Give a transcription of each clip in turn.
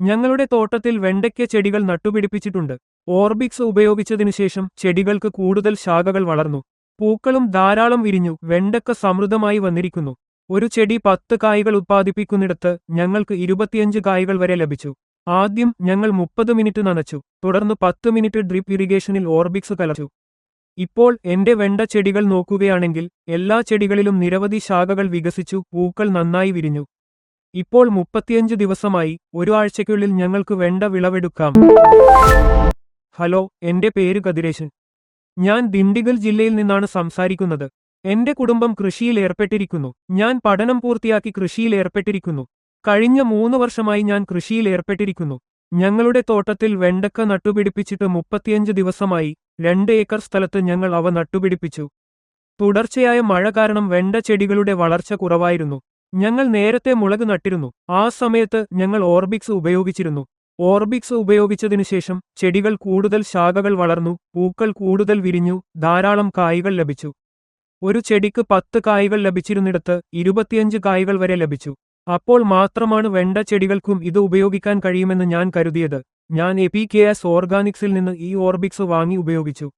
ഞങ്ങളുടെ തോട്ടത്തിൽ വെണ്ടയ്ക്ക ചെടികൾ നട്ടുപിടിപ്പിച്ചിട്ടുണ്ട്. ഓർബിക്സ് ഉപയോഗിച്ചതിനു ശേഷം ചെടികൾക്ക് കൂടുതൽ ശാഖകൾ വളർന്നു. പൂക്കളും ധാരാളം വിരിഞ്ഞു. വെണ്ടക്ക സമൃദ്ധമായി വന്നിരിക്കുന്നു. ഒരു ചെടി പത്ത് കായ്കൾ ഉത്പാദിപ്പിക്കുന്നിടത്ത് ഞങ്ങൾക്ക് ഇരുപത്തിയഞ്ച് കായ്കൾ വരെ ലഭിച്ചു. ആദ്യം ഞങ്ങൾ മുപ്പത് മിനിറ്റ് നനച്ചു. തുടർന്ന് പത്ത് മിനിറ്റ് ഡ്രിപ്പ് ഇറിഗേഷനിൽ ഓർബിക്സ് കലച്ചു. ഇപ്പോൾ എന്റെ വെണ്ട ചെടികൾ നോക്കുകയാണെങ്കിൽ എല്ലാ ചെടികളിലും നിരവധി ശാഖകൾ വികസിച്ചു. പൂക്കൾ നന്നായി വിരിഞ്ഞു. ഇപ്പോൾ മുപ്പത്തിയഞ്ച് ദിവസമായി ഒരു ആഴ്ചയ്ക്കുള്ളിൽ ഞങ്ങൾക്ക് വേണ്ട വിളവെടുക്കാം. ഹലോ എന്റെ പേര് കതിരേശൻ ഞാൻ ദിണ്ടിഗൽ ജില്ലയിൽ നിന്നാണ് സംസാരിക്കുന്നത്. എന്റെ കുടുംബം കൃഷിയിൽ ഏർപ്പെട്ടിരിക്കുന്നു. ഞാൻ പഠനം പൂർത്തിയാക്കി കൃഷിയിൽ ഏർപ്പെട്ടിരിക്കുന്നു. കഴിഞ്ഞ മൂന്ന് വർഷമായി ഞാൻ കൃഷിയിൽ ഏർപ്പെട്ടിരിക്കുന്നു. ഞങ്ങളുടെ തോട്ടത്തിൽ വെണ്ടക്ക നട്ടുപിടിപ്പിച്ചിട്ട് മുപ്പത്തിയഞ്ച് ദിവസമായി രണ്ട് ഏക്കർ സ്ഥലത്ത് ഞങ്ങൾ അവ നട്ടുപിടിപ്പിച്ചു. തുടർച്ചയായ മഴ കാരണം വെണ്ട ചെടികളുടെ വളർച്ച കുറവായിരുന്നു. ഞങ്ങൾ നേരത്തെ മുളക് നട്ടിരുന്നു. ആ സമയത്ത് ഞങ്ങൾ ഓർബിക്സ് ഉപയോഗിച്ചിരുന്നു. ഓർബിക്സ് ഉപയോഗിച്ചതിനു ശേഷം ചെടികൾ കൂടുതൽ ശാഖകൾ വളർന്നു പൂക്കൾ കൂടുതൽ വിരിഞ്ഞു ധാരാളം കായ്കൾ ലഭിച്ചു. ഒരു ചെടിക്ക് പത്ത് കായ്കൾ ലഭിച്ചിരുന്നിടത്ത് ഇരുപത്തിയഞ്ച് കായ്കൾ വരെ ലഭിച്ചു. അപ്പോൾ മാത്രമാണ് വെണ്ട ചെടികൾക്കും ഇത് ഉപയോഗിക്കാൻ കഴിയുമെന്ന് ഞാൻ കരുതിയത്. ഞാൻ എ പി കെ എസ് ഓർഗാനിക്സിൽ നിന്ന് ഈ ഓർബിക്സ് വാങ്ങി ഉപയോഗിച്ചു.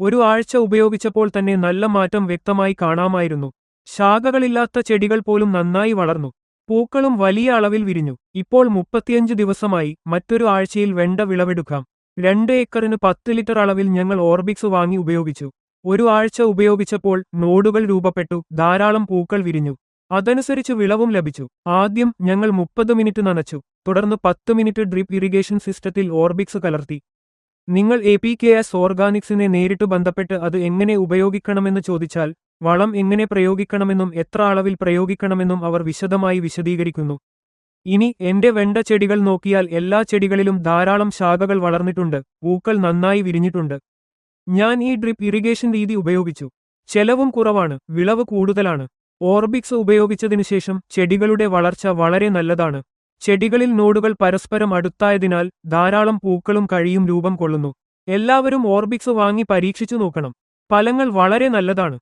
ഒരു ആഴ്ച ഉപയോഗിച്ചപ്പോൾ തന്നെ നല്ല മാറ്റം വ്യക്തമായി കാണാമായിരുന്നു. ശാഖകളില്ലാത്ത ചെടികൾ പോലും നന്നായി വളർന്നു. പൂക്കളും വലിയ അളവിൽ വിരിഞ്ഞു. ഇപ്പോൾ മുപ്പത്തിയഞ്ച് ദിവസമായി മറ്റൊരു ആഴ്ചയിൽ വെണ്ട വിളവെടുക്കാം. രണ്ട് ഏക്കറിന് പത്ത് ലിറ്റർ അളവിൽ ഞങ്ങൾ ഓർബിക്സ് വാങ്ങി ഉപയോഗിച്ചു. ഒരു ആഴ്ച ഉപയോഗിച്ചപ്പോൾ നോഡുകൾ രൂപപ്പെട്ടു. ധാരാളം പൂക്കൾ വിരിഞ്ഞു. അതനുസരിച്ച് വിളവും ലഭിച്ചു. ആദ്യം ഞങ്ങൾ മുപ്പത് മിനിറ്റ് നനച്ചു. തുടർന്ന് പത്ത് മിനിറ്റ് ഡ്രിപ്പ് ഇറിഗേഷൻ സിസ്റ്റത്തിൽ ഓർബിക്സ് കലർത്തി. നിങ്ങൾ എ പി കെ എസ് ഓർഗാനിക്സിനെ നേരിട്ട് ബന്ധപ്പെട്ട് അത് എങ്ങനെ ഉപയോഗിക്കണമെന്ന് ചോദിച്ചാൽ വളം എങ്ങനെ പ്രയോഗിക്കണമെന്നും എത്ര അളവിൽ പ്രയോഗിക്കണമെന്നും അവർ വിശദമായി വിശദീകരിക്കുന്നു. ഇനി എന്റെ വെണ്ട ചെടികൾ നോക്കിയാൽ എല്ലാ ചെടികളിലും ധാരാളം ശാഖകൾ വളർന്നിട്ടുണ്ട് പൂക്കൾ നന്നായി വിരിഞ്ഞിട്ടുണ്ട്. ഞാൻ ഈ ഡ്രിപ്പ് ഇറിഗേഷൻ രീതി ഉപയോഗിച്ചു. ചെലവും കുറവാണ് വിളവ് കൂടുതലാണ്. ഓർബിക്സ് ഉപയോഗിച്ചതിനു ശേഷം ചെടികളുടെ വളർച്ച വളരെ നല്ലതാണ്. ചെടികളിൽ നോഡുകൾ പരസ്പരം അടുത്തായതിനാൽ ധാരാളം പൂക്കളും കഴിയും രൂപം കൊള്ളുന്നു. എല്ലാവരും ഓർബിക്സ് വാങ്ങി പരീക്ഷിച്ചു നോക്കണം. ഫലങ്ങൾ വളരെ നല്ലതാണ്.